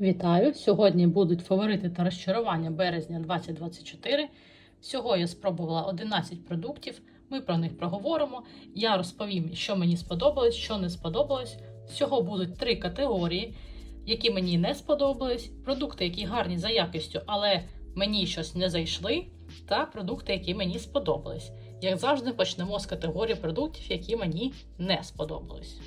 Вітаю! Сьогодні будуть фаворити та розчарування березня 2024. Всього я спробувала 11 продуктів. Ми про них проговоримо. Я розповім, що мені сподобалось, що не сподобалось. Всього будуть три категорії, які мені не сподобались, продукти, які гарні за якістю, але мені щось не зайшли, та продукти, які мені сподобались. Як завжди, почнемо з категорії продуктів, які мені не сподобались.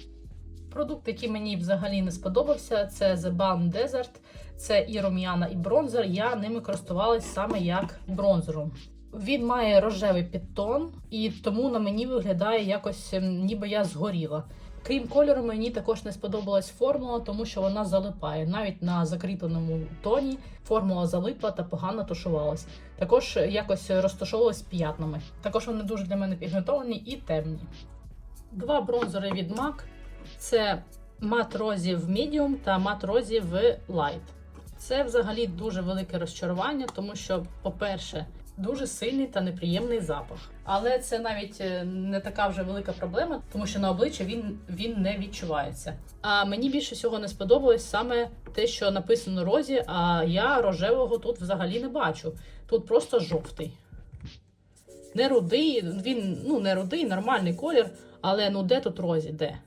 Продукт, який мені взагалі не сподобався, це The Balm Desert. Це і рум'яна, і бронзер. Я ними користувалась саме як бронзером. Він має рожевий підтон, і тому на мені виглядає якось, ем, ніби я згоріла. Крім кольору, мені також не сподобалась формула, тому що вона залипає. Навіть на закріпленому тоні формула залипла та погано тушувалась. Також якось розташовувалась п'ятнами. Також вони дуже для мене пігментовані і темні. Два бронзери від MAC. Це мат розі в medium та мат розі в light. Це взагалі дуже велике розчарування, тому що, по-перше, дуже сильний та неприємний запах. Але це навіть е, не така вже велика проблема, тому що на обличчі він, він не відчувається. А мені більше всього не сподобалось саме те, що написано розі, а я рожевого тут взагалі не бачу. Тут просто жовтий. Не рудий, він ну не рудий, нормальний колір, але ну де тут розі? Де?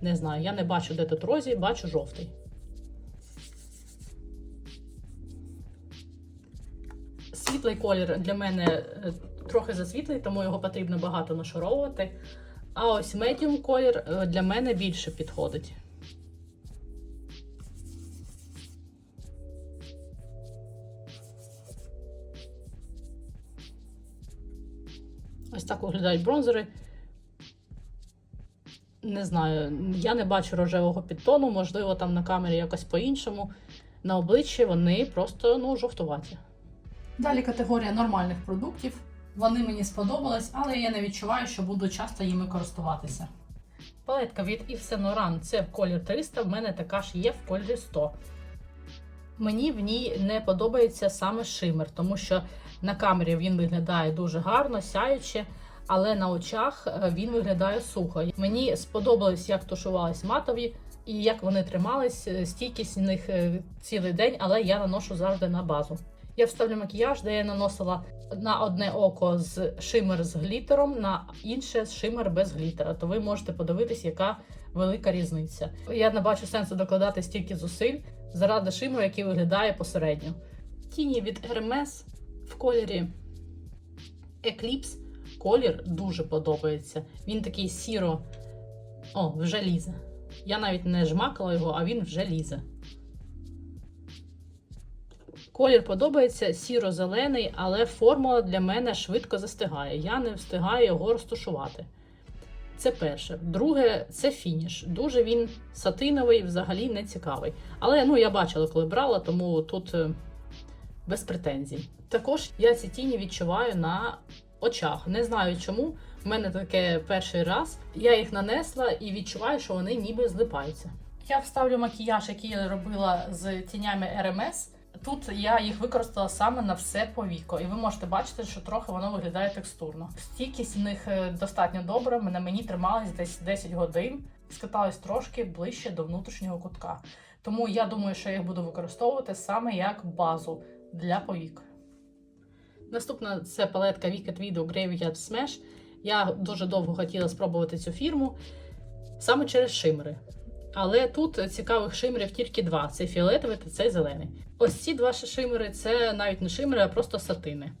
Не знаю, я не бачу, де тут розі, бачу жовтий. Світлий колір для мене е, трохи засвітлий, тому його потрібно багато нашаровувати. А ось медіум колір е, для мене більше підходить. Ось так виглядають бронзери. Не знаю, я не бачу рожевого підтону, можливо, там на камері якось по-іншому. На обличчі вони просто ну, жовтуваті. Далі категорія нормальних продуктів. Вони мені сподобались, але я не відчуваю, що буду часто їми користуватися. Палетка від Yves Saint Laurent це в колір 300, в мене така ж є в кольорі 100. Мені в ній не подобається саме шимер, тому що на камері він виглядає дуже гарно, сяюче, але на очах е, він виглядає сухо. Мені сподобалось, як тушувались матові і як вони тримались. Е, Стійкість у них е, цілий день, але я наношу завжди на базу. Я вставлю макіяж, де я наносила на одне око з шимер з глітером, на інше з шимер без глітера. То ви можете подивитись, яка велика різниця. Я не бачу сенсу докладати стільки зусиль заради шимеру, який виглядає посередньо. Тіні від Hermes в кольорі Eclipse. Колір дуже подобається. Він такий сіро. О, вже лізе. Я навіть не жмакала його, а він вже лізе. Колір подобається сіро-зелений, але формула для мене швидко застигає. Я не встигаю його розташувати. Це перше. Друге, це фініш. Дуже він сатиновий, взагалі не цікавий. Але ну, я бачила, коли брала, тому тут е, без претензій. Також я ці тіні відчуваю на очах. Не знаю чому. У мене таке перший раз. Я їх нанесла і відчуваю, що вони ніби злипаються. Я вставлю макіяж, який я робила з тінями RMS. Тут я їх використала саме на все повіко, і ви можете бачити, що трохи воно виглядає текстурно. Стійкість в них е, достатньо добра. На мені трималась десь 10 годин, скаталась трошки ближче до внутрішнього кутка. Тому я думаю, що я їх буду використовувати саме як базу для повік. Наступна це палетка Wicked Widow Graveyard Smash. Я дуже довго хотіла спробувати цю фірму саме через шимери. Але тут цікавих шимерів тільки два: це фіолетовий та цей зелений. Ось ці два шимери це навіть не шимери, а просто сатини.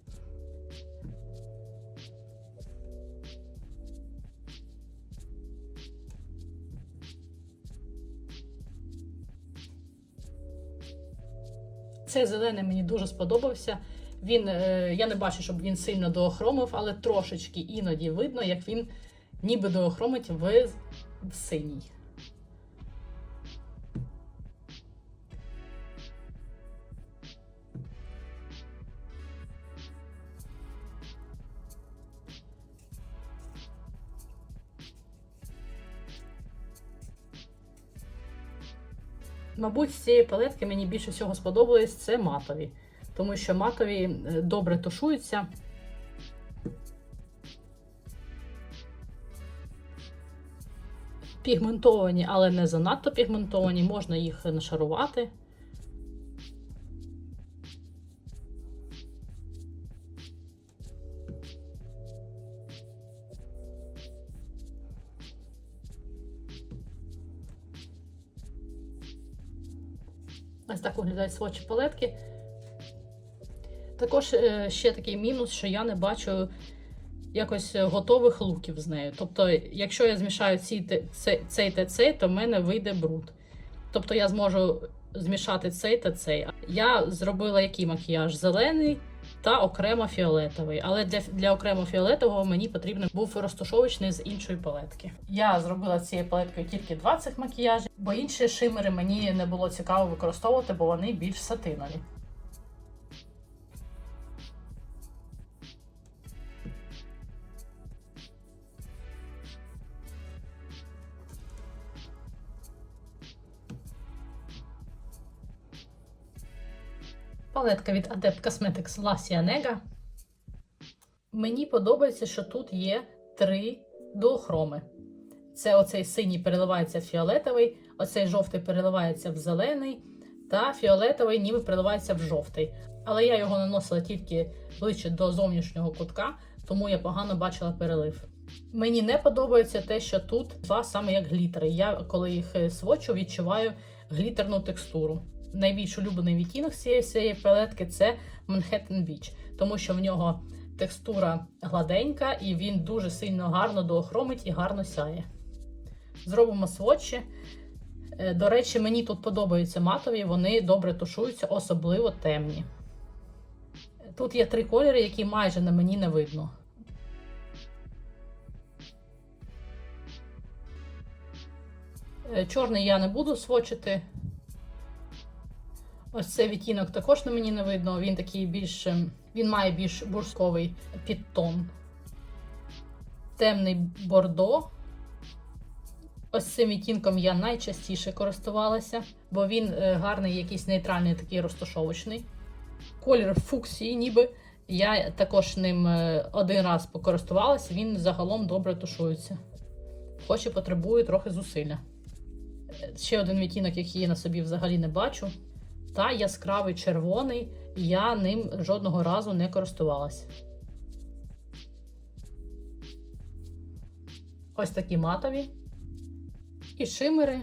Цей зелений мені дуже сподобався. Він, е, я не бачу, щоб він сильно доохромив, але трошечки іноді видно, як він ніби доохромить в, синій. Мабуть, з цієї палетки мені більше всього сподобались це матові, тому що матові е, добре тушуються. Пігментовані, але не занадто пігментовані, можна їх нашарувати. Ось так виглядають свочі палетки. Також е, ще такий мінус, що я не бачу якось готових луків з нею. Тобто, якщо я змішаю ці, цей, та цей, то в мене вийде бруд. Тобто я зможу змішати цей та цей. Я зробила який макіяж? Зелений та окремо фіолетовий. Але для, для окремо фіолетового мені потрібен був розташовочний з іншої палетки. Я зробила цією палеткою тільки 20 макіяжів, бо інші шимери мені не було цікаво використовувати, бо вони більш сатинові. Палетка від Adept Cosmetics La Cienega. Мені подобається, що тут є три дуохроми. Це оцей синій переливається в фіолетовий, оцей жовтий переливається в зелений, та фіолетовий ніби переливається в жовтий. Але я його наносила тільки ближче до зовнішнього кутка, тому я погано бачила перелив. Мені не подобається те, що тут два саме як глітери. Я, коли їх е, свочу, відчуваю глітерну текстуру. Найбільш улюблений відтінок цієї цієї палетки це Manhattan Beach, тому що в нього текстура гладенька і він дуже сильно гарно доохромить і гарно сяє. Зробимо сводчі. Е, До речі, мені тут подобаються матові, вони добре тушуються, особливо темні. Тут є три кольори, які майже на мені не видно. Е, Чорний я не буду свочити. Ось цей відтінок також на мені не видно. Він такий більш. ем, Він має більш бурсковий підтон. Темний бордо. Ось цим відтінком я найчастіше користувалася, бо він е, гарний, якийсь нейтральний, такий розташовочний. Колір фуксії, ніби. Я також ним е, один раз покористувалася, він загалом добре тушується. Хоч і потребує трохи зусилля. Е, Ще один відтінок, який я на собі взагалі не бачу. Та яскравий червоний, я ним жодного разу не користувалася. Ось такі матові. І шимери.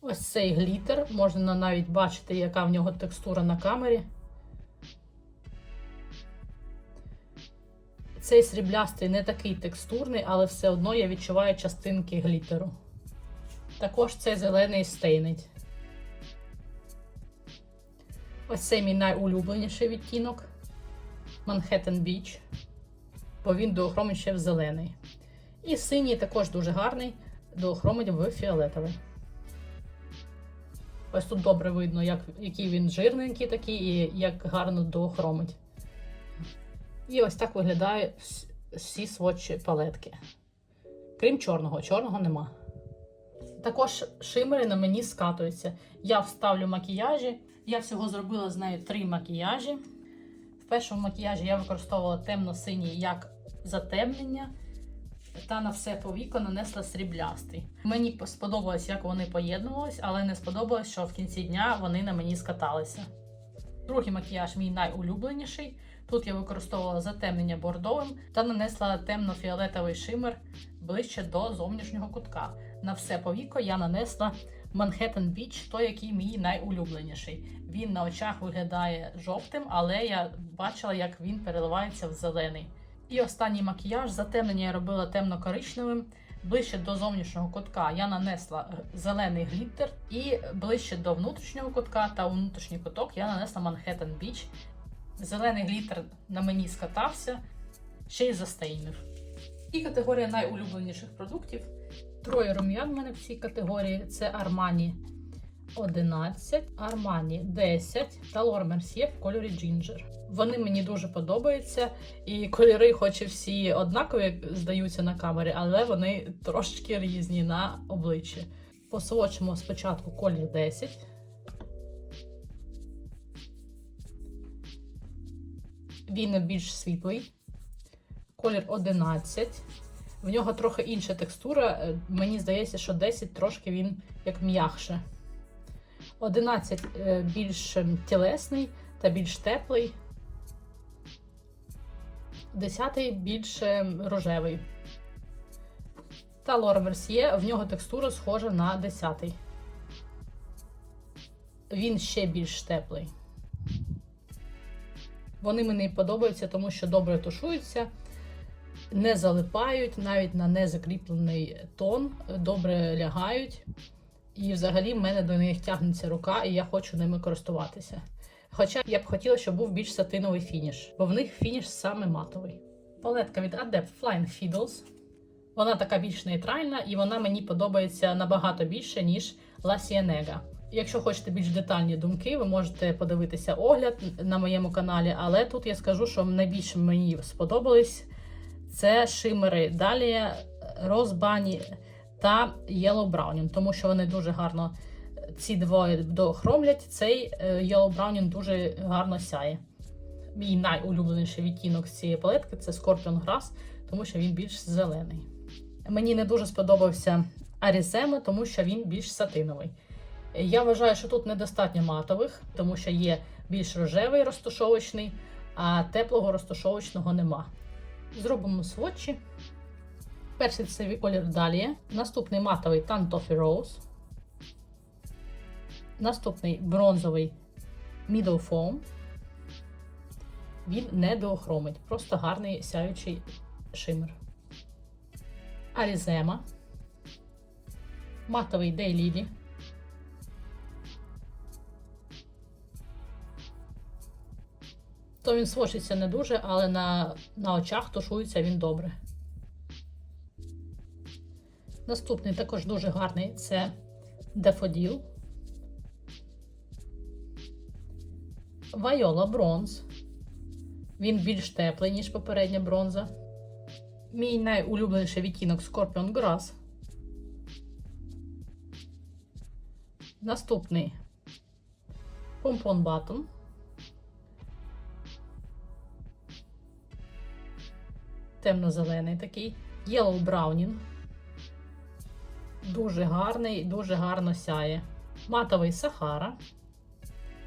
Ось цей глітер. Можна навіть бачити, яка в нього текстура на камері. Цей сріблястий не такий текстурний, але все одно я відчуваю частинки глітеру. Також цей зелений стейнить. Ось цей мій найулюбленіший відтінок Manhattan Beach, бо він доохромить ще в зелений. І синій також дуже гарний, доохромить в фіолетовий. Ось тут добре видно, як, який він жирненький такий і як гарно доохромить. І ось так виглядає вс- всі сводчі палетки. Крім чорного, чорного нема. Також шимери на мені скатуються. Я вставлю макіяжі. Я всього зробила з нею три макіяжі. В першому макіяжі я використовувала темно-синій як затемнення. Та на все повіко нанесла сріблястий. Мені сподобалось, як вони поєднувались, але не сподобалось, що в кінці дня вони на мені скаталися. Другий макіяж мій найулюбленіший. Тут я використовувала затемнення бордовим та нанесла темно-фіолетовий шимер ближче до зовнішнього кутка. На все повіко я нанесла Manhattan Beach, той, який мій найулюбленіший. Він на очах виглядає жовтим, але я бачила, як він переливається в зелений. І останній макіяж затемнення я робила темно-коричневим. Ближче до зовнішнього кутка я нанесла е, зелений гліттер, і ближче до внутрішнього кутка та у внутрішній куток я нанесла Manhattan Beach. Зелений глітер на мені скатався, ще й застейнив. І категорія найулюбленіших продуктів. Троє рум'ян в мене в цій категорії: це Armani 11, Armani 10 та Laura в кольорі Ginger. Вони мені дуже подобаються, і кольори, хоч і всі однакові здаються на камері, але вони трошечки різні на обличчі. Посвочимо спочатку колір 10. Він більш світлий, колір 11. В нього трохи інша текстура. Е, Мені здається, що 10 трошки він як м'якше. 11 е, більш ем, тілесний та більш теплий. 10 більш рожевий. Та Лора Мерсьє, в нього текстура схожа на 10. Він ще більш теплий. Вони мені подобаються, тому що добре тушуються, не залипають, навіть на незакріплений тон, добре лягають. І взагалі в мене до них тягнеться рука, і я хочу ними користуватися. Хоча я б хотіла, щоб був більш сатиновий фініш, бо в них фініш саме матовий. Палетка від Adept Flying Fiddles. Вона така більш нейтральна, і вона мені подобається набагато більше, ніж La Cienega. Якщо хочете більш детальні думки, ви можете подивитися огляд на моєму каналі, але тут я скажу, що найбільше мені сподобались це шимери далі Rose Bunny та Yellow Browning, тому що вони дуже гарно ці двоє дохромлять. Цей е, Yellow Browning дуже гарно сяє. Мій найулюбленіший відтінок з цієї палетки це Scorpion Grass, тому що він більш зелений. Мені не дуже сподобався Арізема, тому що він більш сатиновий. Я вважаю, що тут недостатньо матових, тому що є більш рожевий розташовочний, а теплого розташовочного нема. Зробимо сводчі. Перший це колір Dahlia. Наступний матовий Tan Toffee Rose. Наступний бронзовий Middle Foam. Він не доохромить, просто гарний сяючий шимер. Арізема. Матовий Daylily. То він свочиться не дуже, але на, на очах тушується він добре. Наступний також дуже гарний це Дефоділ. Вайола бронз. Він більш теплий, ніж попередня бронза. Мій найулюбленіший відтінок Scorpion Grass. Наступний Pompon Button. Темно-зелений такий. Yellow Browning. Дуже гарний, дуже гарно сяє. Матовий Сахара.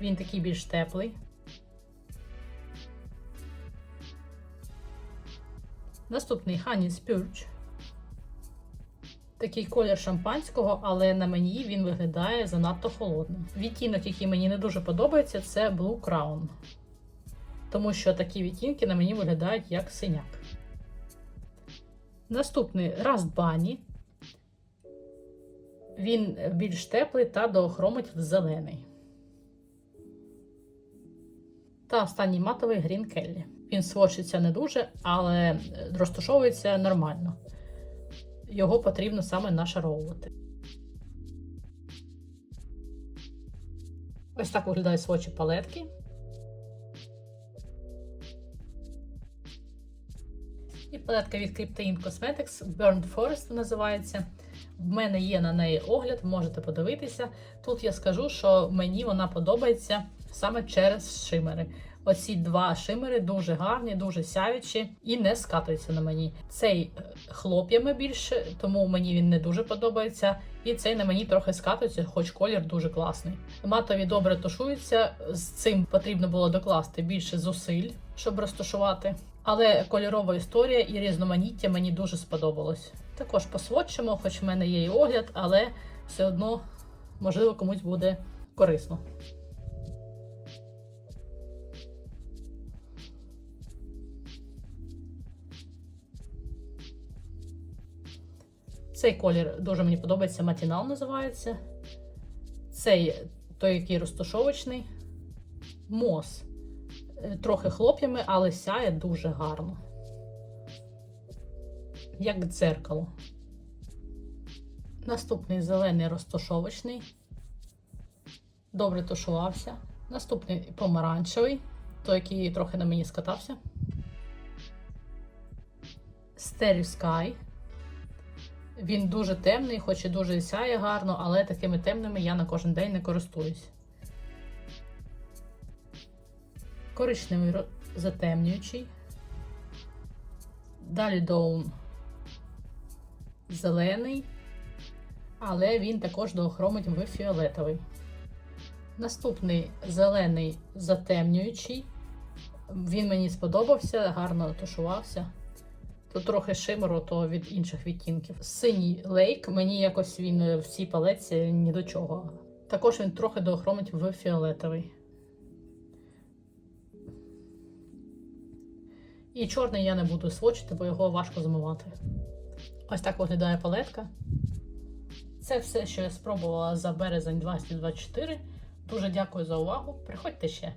Він такий більш теплий. Наступний Honey Spurge. Такий колір шампанського, але на мені він виглядає занадто холодним. Відтінок, який мені не дуже подобається, це Blue Crown. Тому що такі відтінки на мені виглядають як синяк. Наступний Bunny. Він більш теплий та доохромить в зелений. Та останній матовий Green Kelly. Він свочиться не дуже, але розташовується нормально. Його потрібно саме нашаровувати. Ось так виглядають свочі палетки. І палетка від Cryptain Cosmetics Burned Forest називається. В мене є на неї огляд, можете подивитися. Тут я скажу, що мені вона подобається саме через шимери. Оці два шимери дуже гарні, дуже сяючі і не скатуються на мені. Цей е, хлоп'ями більше, тому мені він не дуже подобається. І цей на мені трохи скатується, хоч колір дуже класний. Матові добре тушуються. З цим потрібно було докласти більше зусиль, щоб розташувати. Але кольорова історія і різноманіття мені дуже сподобалось. Також посводчимо, хоч в мене є і огляд, але все одно, можливо, комусь буде корисно. Цей колір дуже мені подобається, матінал називається. Цей той, який розташовочний. Мос. Трохи хлоп'ями, але сяє дуже гарно. Як дзеркало. Наступний зелений розташовочний. Добре тушувався. Наступний помаранчевий, той, який трохи на мені скатався. Starry Sky. Він дуже темний, хоч і дуже сяє гарно, але такими темними я на кожен день не користуюсь. Коричневий затемнюючий. Далі Доун зелений, але він також доохромить в фіолетовий. Наступний зелений затемнюючий. Він мені сподобався, гарно тушувався. Тут трохи шимеру, то від інших відтінків. Синій лейк, мені якось він в цій палеці ні до чого. Також він трохи доохромить в фіолетовий. І чорний я не буду свочити, бо його важко змивати. Ось так виглядає палетка. Це все, що я спробувала за березень 2024. Дуже дякую за увагу. Приходьте ще.